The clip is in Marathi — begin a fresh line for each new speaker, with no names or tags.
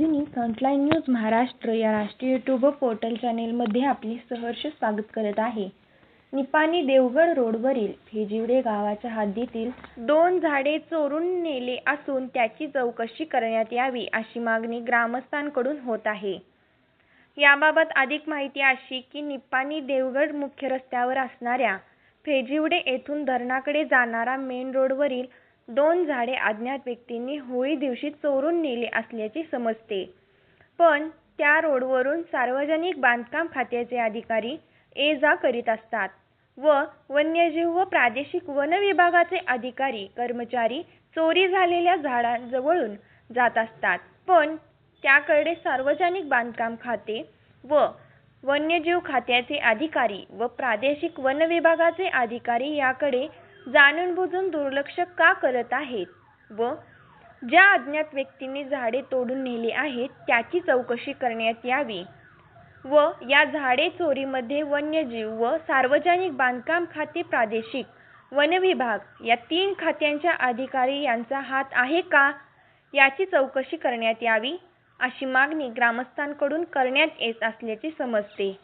महाराष्ट्र या राष्ट्रीय यूट्यूब पोर्टल चॅनेलमध्ये आपले सहर्ष स्वागत करत आहे. निपाणी देवगड रोडवरील फेजिवडे गावाच्या हद्दीतील दोन झाडे चोरून नेले असून त्याची चौकशी करण्यात यावी अशी मागणी ग्रामस्थांकडून होत आहे. याबाबत अधिक माहिती अशी की निपाणी देवगड मुख्य रस्त्यावर असणाऱ्या फेजिवडे येथून धरणाकडे जाणारा मेन रोडवरील दोन झाडे अज्ञात व्यक्तींनी होळी दिवशी चोरून नेली असल्याचे समजते. पण त्या रोडवरून सार्वजनिक बांधकाम खात्याचे अधिकारी ये जा करीत असतात व वन्यजीव व प्रादेशिक वन विभागाचे अधिकारी कर्मचारी चोरी झालेल्या झाडांजवळून जात असतात पण त्याकडे सार्वजनिक बांधकाम खाते व वन्यजीव खात्याचे अधिकारी व प्रादेशिक वन विभागाचे अधिकारी याकडे जाणूनबुजून दुर्लक्ष का करत आहेत? व ज्या अज्ञात व्यक्तींनी झाडे तोडून नेली आहेत त्याची चौकशी करण्यात यावी. व या झाडे चोरीमध्ये वन्यजीव व सार्वजनिक बांधकाम खाते प्रादेशिक वन विभाग या तीन खात्यांच्या अधिकारी यांचा हात आहे का? याची चौकशी करण्यात यावी अशी मागणी ग्रामस्थांकडून करण्यात येत असल्याचे समजते.